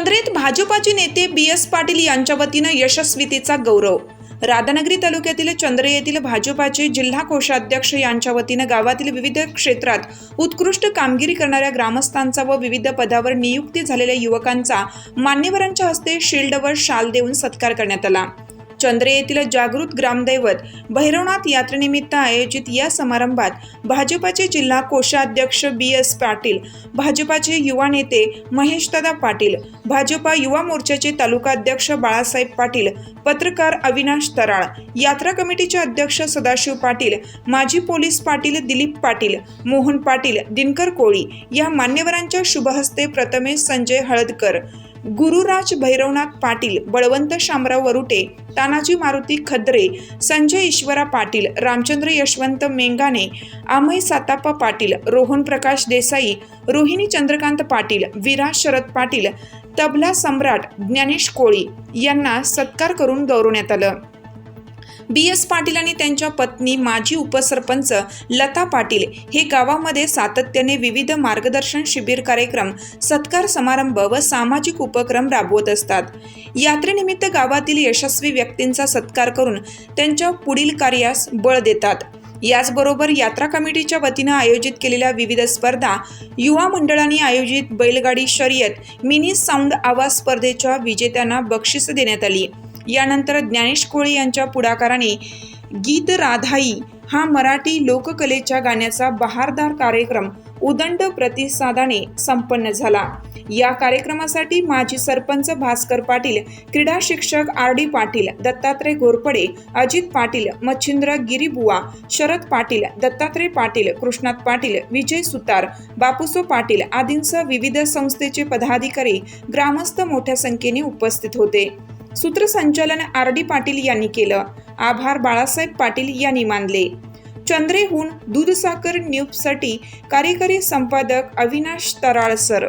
चंद्रेत भाजपाचे नेते बी एस पाटील यांच्या वतीनं यशस्वीतेचा गौरव. राधानगरी तालुक्यातील चंद्रे येथील भाजपाचे जिल्हा कोषाध्यक्ष यांच्या वतीनं गावातील विविध क्षेत्रात उत्कृष्ट कामगिरी करणाऱ्या ग्रामस्थांचा व विविध पदावर नियुक्ती झालेल्या युवकांचा मान्यवरांच्या हस्ते शिल्ड व शाल देऊन सत्कार करण्यात आला. चंद्रे येथील जागृत ग्रामदैवत भैरवनाथ यात्रेनिमित्त आयोजित या समारंभात भाजपाचे जिल्हा कोषाध्यक्ष बी एस पाटील भाजपाचे युवा नेते महेशदादा पाटील भाजपा युवा मोर्चाचे तालुकाध्यक्ष बाळासाहेब पाटील पत्रकार अविनाश तराळ यात्रा कमिटीचे अध्यक्ष सदाशिव पाटील माजी पोलीस पाटील दिलीप पाटील मोहन पाटील दिनकर कोळी या मान्यवरांच्या शुभहस्ते प्रथमेश संजय हळदकर गुरुराज भैरवनाथ पाटील बळवंत शामराव वरुटे तानाजी मारुती खद्रे संजय ईश्वरा पाटील रामचंद्र यशवंत मेंगाने आमय साताप्पा पाटील रोहन प्रकाश देसाई रोहिणी चंद्रकांत पाटील विराज शरद पाटील तबला सम्राट ज्ञानेश कोळी यांना सत्कार करून गौरवण्यात आलं. बी एस पाटील आणि त्यांच्या पत्नी माजी उपसरपंच लता पाटील हे गावामध्ये सातत्याने विविध मार्गदर्शन शिबिर कार्यक्रम सत्कार समारंभ व सामाजिक उपक्रम राबवत असतात. यात्रेनिमित्त गावातील यशस्वी व्यक्तींचा सत्कार करून त्यांच्या पुढील कार्यास बळ देतात. याचबरोबर यात्रा कमिटीच्या वतीनं आयोजित केलेल्या विविध स्पर्धा युवा मंडळांनी आयोजित बैलगाडी शर्यत मिनी साऊंड आवाज स्पर्धेच्या विजेत्यांना बक्षीस देण्यात आली. यानंतर ज्ञानेश कोळी यांच्या पुढाकाराने गीत राधाई हा मराठी लोककलेच्या गाण्याचा बहारदार कार्यक्रम उदंड प्रतिसादाने संपन्न झाला. या कार्यक्रमासाठी माजी सरपंच भास्कर पाटील क्रीडा शिक्षक आर डी पाटील दत्तात्रय घोरपडे अजित पाटील मच्छिंद्र गिरीबुवा शरद पाटील दत्तात्रय पाटील कृष्णात पाटील विजय सुतार बापूसो पाटील आदींसह विविध संस्थेचे पदाधिकारी ग्रामस्थ मोठ्या संख्येने उपस्थित होते. सूत्रसंचालन आर डी पाटील यांनी केलं. आभार बाळासाहेब पाटील यांनी मानले. चंद्रेहून दूधसागर न्यूजसाठी कार्यकारी संपादक अविनाश तराळ सर.